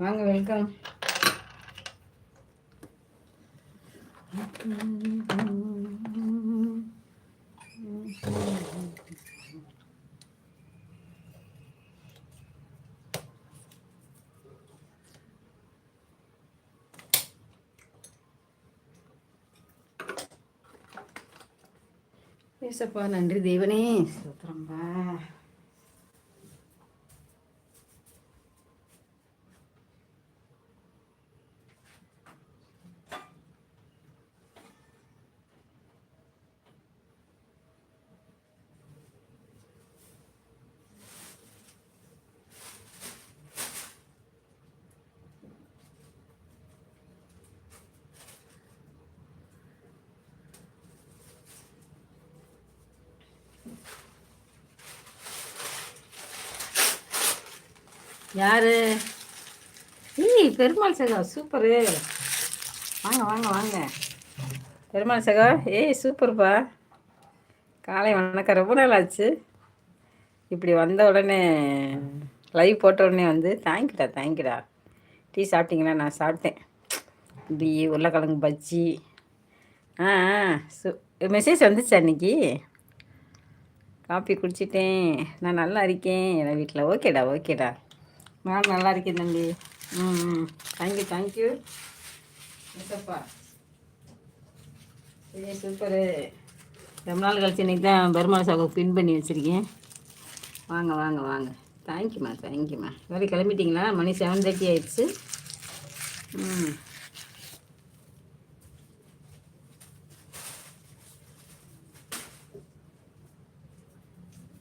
வாங்க வெல்கம் ஏசப்பா நன்றி தேவனே. யாரு? ஏய் பெருமாள் சகா சூப்பரு வாங்க வாங்க வாங்க. பெருமாள் சகா ஏய் சூப்பர்ப்பா காலை வணக்கம். ரொம்ப நாள் ஆச்சு இப்படி வந்த உடனே லைவ் போட்ட உடனே வந்து தேங்க்யூடா தேங்க்யூடா டீ சாப்பிட்டீங்களா? நான் சாப்பிட்டேன். இப்படி உருளைக்கிழங்கு பஜ்ஜி. ஆ ஆ சு மெசேஜ் வந்துச்சு அன்னைக்கு? காப்பி குடிச்சிட்டேன். நான் நல்லா இருக்கேன். என் வீட்டில் ஓகேடா ஓகேடா. நான் நல்லா இருக்கேன் தம்பி ம். ம் தேங்க்யூ தேங்க்யூ எசப்பா சரி சூப்பரு ரொம்ப நாள் கழிச்சு இன்றைக்கி தான் பெருமாள் சாவுக்கு பின் பண்ணி வச்சுருக்கேன். வாங்க வாங்க வாங்க. தேங்க்யூம்மா தேங்க்யூம்மா வேலை கிளம்பிட்டிங்களா? மணி செவன் தேர்ட்டி ஆயிடுச்சு. ம்.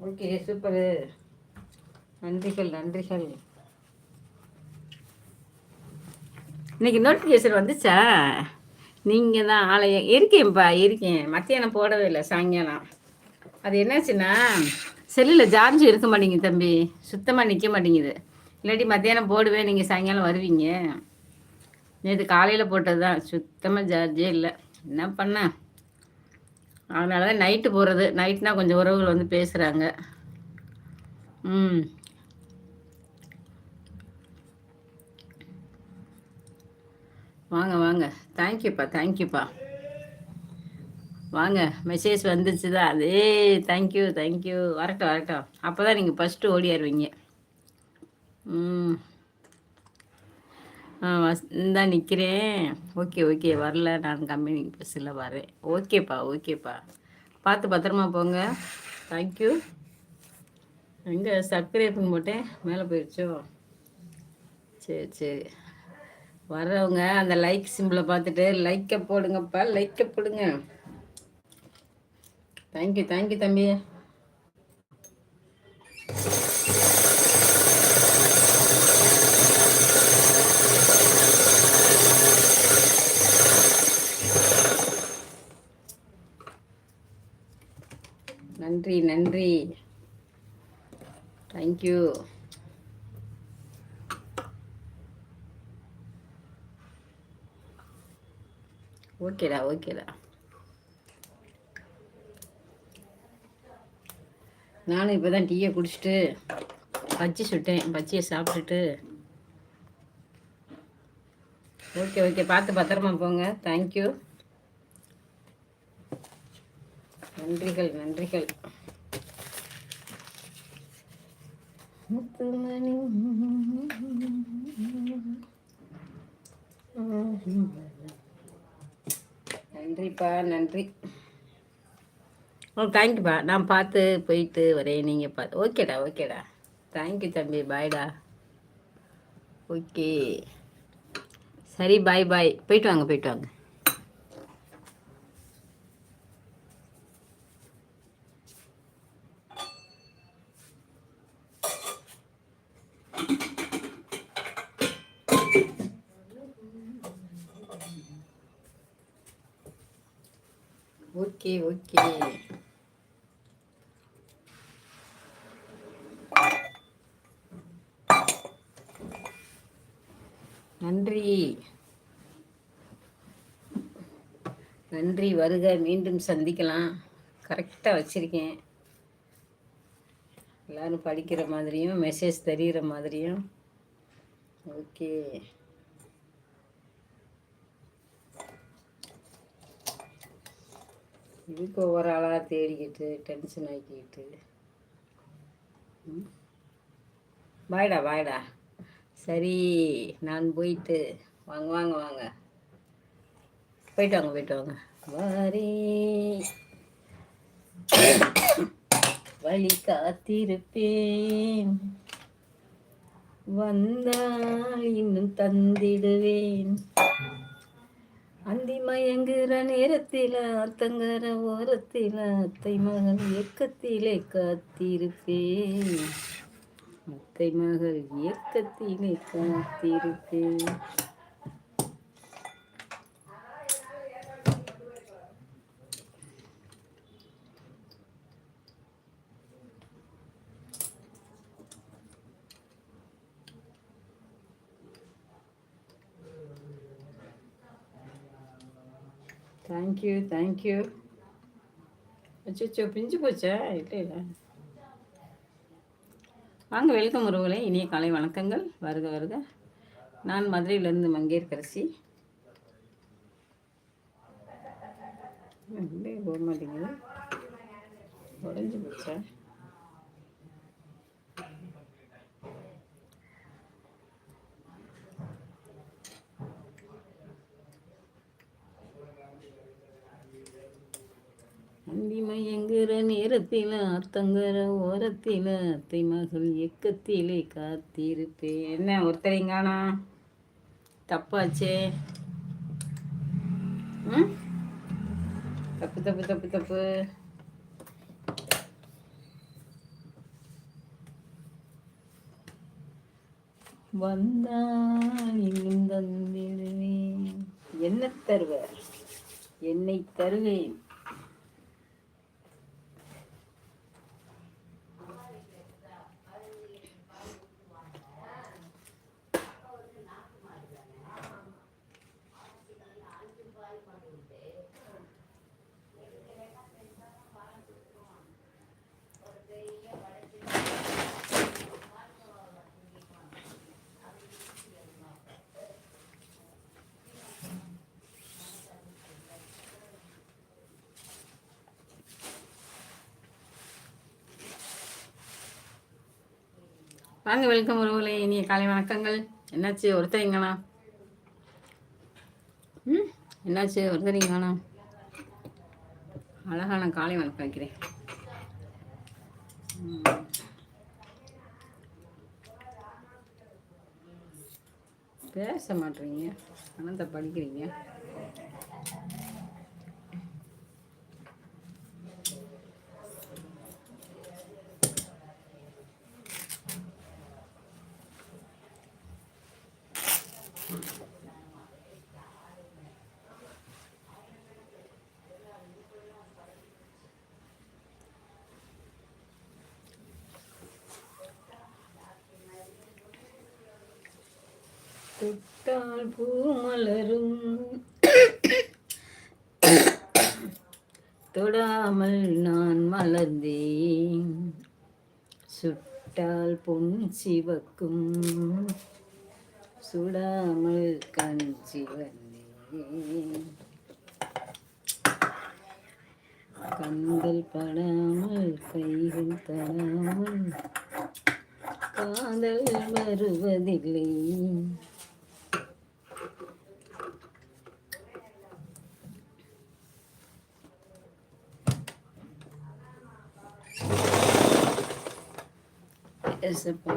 ஓகே சூப்பரு நன்றிகள் நன்றிகள். இன்னைக்கு நோட்டிஃபிகேஷன் வந்துச்சா? நீங்கள் தான் ஆலயம் இருக்கேன்ப்பா இருக்கேன். மத்தியானம் போடவே இல்லை சாயங்காலம். அது என்னாச்சுன்னா செல்லில் சார்ஜ் இருக்க மாட்டேங்குது தம்பி. சுத்தமாக நிற்க மாட்டேங்குது. இல்லாட்டி மத்தியானம் போடுவேன் நீங்கள் சாயங்காலம் வருவீங்க. நேற்று காலையில் போட்டது தான் சுத்தமாக சார்ஜே இல்லை. என்ன பண்ண? அதனால தான் நைட்டு போகிறது நைட்னால் கொஞ்சம் உறவுகள் வந்து பேசுகிறாங்க ம். வாங்க வாங்க. தேங்க்யூப்பா தேங்க்யூப்பா வாங்க மெசேஜ் வந்துச்சு தான் அதே தேங்க்யூ தேங்க்யூ வரட்டும் வரட்டும். அப்போ தான் நீங்கள் ஃபஸ்ட்டு ஓடியாருவீங்க ம். ஆ வஸ் இந்தா நிற்கிறேன் ஓகே ஓகே. வரல. நான் கம்பெனி பஸ்ஸில் வரேன். ஓகேப்பா ஓகேப்பா பார்த்து பத்திரமா போங்க. தேங்க்யூ எங்கே சப்ஸ்கிரைப்னு போட்டேன். மேலே போயிடுச்சோ சரி சரி. வர்றவங்க அந்த லைக் சிம்பிளை பார்த்துட்டு லைக்கை போடுங்கப்பா லைக்கை போடுங்க. தேங்க்யூ தேங்க்யூ தம்பி. நன்றி நன்றி. தேங்க்யூ ஓகேடா ஓகேடா நானும் இப்போ தான் டீயை குடிச்சிட்டு பஜ்ஜி சுட்டேன் பஜ்ஜியை சாப்பிட்டுட்டு. ஓகே ஓகே பார்த்து பத்திரமா போங்க. தேங்க்யூ நன்றிகள் நன்றிகள். முத்துமணி. நன்றிப்பா நன்றி. ஓ தேங்க்யூப்பா நான் பார்த்து போயிட்டு வரேன். நீங்கள் பார்த்து. ஓகேடா ஓகேடா தேங்க்யூ தம்பி. பாய்டா ஓகே சரி பாய் பாய் போயிட்டு வாங்க போயிட்டு வாங்க. ஓகே ஓகே நன்றி. நன்றி வருக. மீண்டும் சந்திக்கலாம். கரெக்டாக வச்சுருக்கேன். எல்லோரும் படிக்கிற மாதிரியும் மெசேஜ் தெரிகிற மாதிரியும். ஓகே இதுக்கு ஒவ்வொரு ஆளாக தேடிக்கிட்டு டென்ஷன் ஆக்கிக்கிட்டு. வாய்டா பாய்டா சரி நான் போயிட்டு வாங்க வாங்க வாங்க. போயிட்டு வாங்க போயிட்டு வாங்க. வாரே வழி காத்திருப்பேன். வந்தால் இன்னும் தந்திடுவேன். அந்தி மயங்குற நேரத்தில அத்தங்கர ஓரத்தில அத்தை மகள் இயக்கத்திலே காத்திருப்பேன். அத்தை மகள் இயக்கத்திலே காத்திருப்பேன். தேங்க்யூ தேங்க்யூ அச்சோ பிஞ்சு போச்சா? இல்லை இல்லை. வாங்க வெல்கம் உறவுகளே. இனிய காலை வணக்கங்கள். வருக வருக. நான் மதுரையிலேருந்து மங்கேற்கரசி போக மாட்டேங்குது. உடஞ்சி போச்சா? அந்திமயங்குற நேரத்தில அத்தங்கர ஓரத்தில அத்தை மகள் இயக்கத்திலே காத்திருப்பேன். என்ன ஒருத்தரைங்கானா தப்பாச்சே. ம்? தப்பு தப்பு தப்பு தப்பு. வந்தால் இன்னும் தந்திடுவேன். என்ன தருவ என்னை தருவேன். வாங்க வெல்கம் உறவுகளே இனிய காலை வணக்கங்கள். என்னாச்சு ஒருத்தரிங்கண்ணா ம் என்னாச்சு ஒருத்தரிங்கண்ணா அழகான காலை வணக்கம் வைக்கிறேன். பேச மாட்டீங்க. அனந்த படிக்கிறீங்க. பூமலரும். தொடாமல் நான் மலர்ந்தேன். சுட்டால் பொன் சிவக்கும். சுடாமல் கண் சிவந்தேன். கண்கள் படாமல் கைகள் தராமல் காதல் வருவதில்லை. எஸ்ப்பா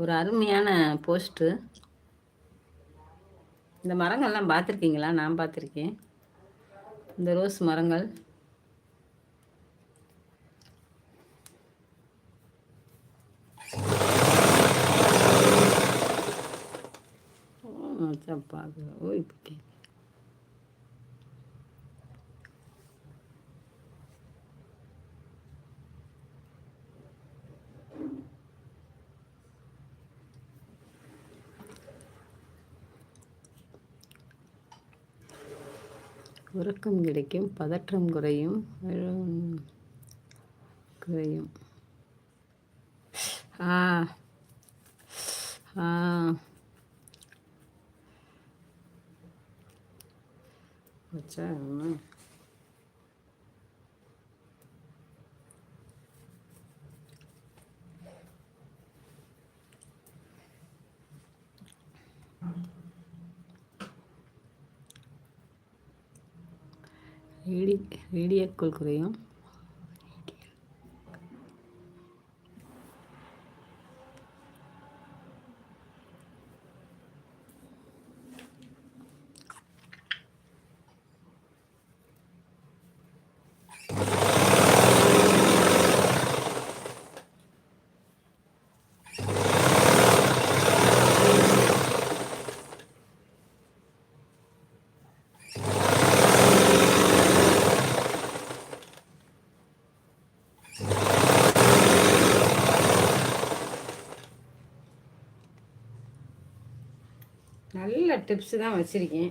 ஒரு அருமையான போஸ்ட்டு. இந்த மரங்கள்லாம் பார்த்துருக்கீங்களா? நான் பார்த்துருக்கேன். இந்த ரோஸ் மரங்கள். சப்பா ஓய் புக்கே உறக்கம் கிடைக்கும் பதற்றம் குறையும் குறையும். ஆ ஆ. வச்சா என்ன? ரேடி ரேடியோக்கள் குறையும் நல்ல டிப்ஸ் தான் வச்சுருக்கேன்.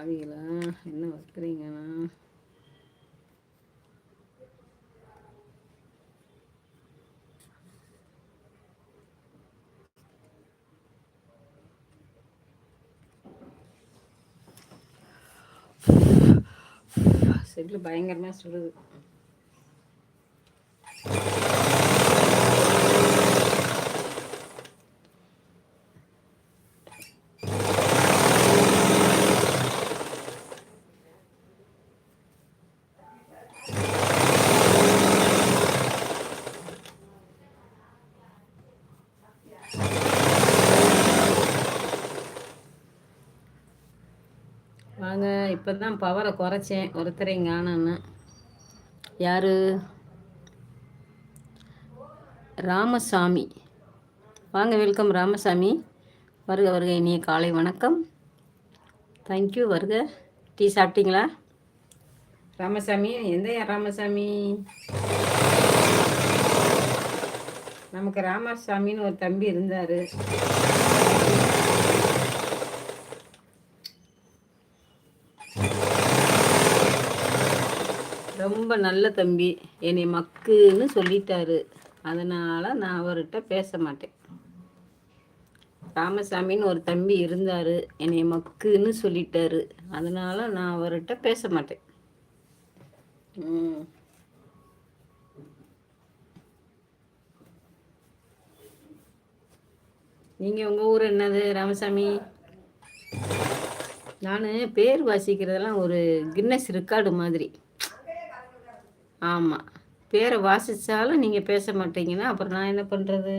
எடுத்தவன் அவங்களா என்ன வைக்கிறீங்கண்ணா செல்லு பயங்கரமாக சொல்லுது வாங்க இப்போ தான் பவரை குறைச்சேன். ஒருத்தரையும் காணன்னு யார்? ராமசாமி. வாங்க வெல்கம் ராமசாமி. வருக வருக இனிய காலை வணக்கம். தேங்க்யூ வருக. டீ சாப்பிட்டீங்களா? ராமசாமி எந்த ராமசாமி? நமக்கு ராமசாமின்னு ஒரு தம்பி இருந்தார். ரொம்ப நல்ல தம்பி. என்னை மக்குன்னு சொல்லிட்டாரு. அதனால் நான் அவர்கிட்ட பேச மாட்டேன். ராமசாமின்னு ஒரு தம்பி இருந்தார். என்னை மக்குன்னு சொல்லிட்டாரு. அதனால் நான் அவர்கிட்ட பேச மாட்டேன். நீங்கள் உங்கள் ஊர் என்னது ராமசாமி? நான் பேர் வாசிக்கிறதெல்லாம் ஒரு கின்னஸ் ரெக்கார்டு மாதிரி. ஆமாம் பேரை வாசித்தாலும் நீங்கள் பேச மாட்டீங்கன்னா அப்புறம் நான் என்ன பண்ணுறது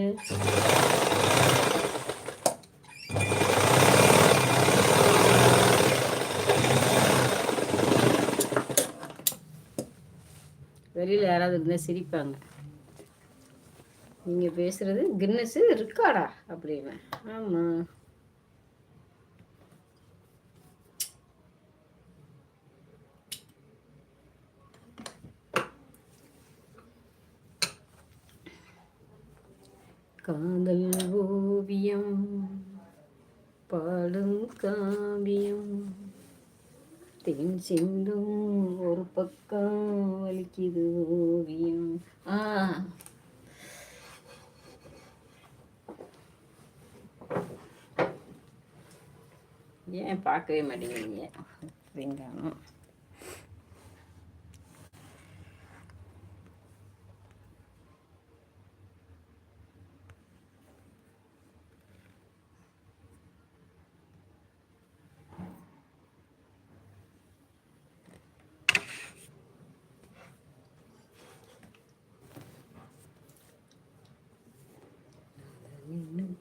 வெளியில் யாராவது இருந்தால் சிரிப்பாங்க. நீங்கள் பேசுகிறது கின்னஸு இருக்காடா அப்படின்னு. ஆமாம் காதல் ஓவியம் பாடும் காவியம். தேன் சிந்தும் ஒரு பக்கம் வலிக்குது ஓவியம். ஆ. ஏன் பார்க்கவே மாட்டேங்கிறீங்க? வெங்காயம். Mm-hmm.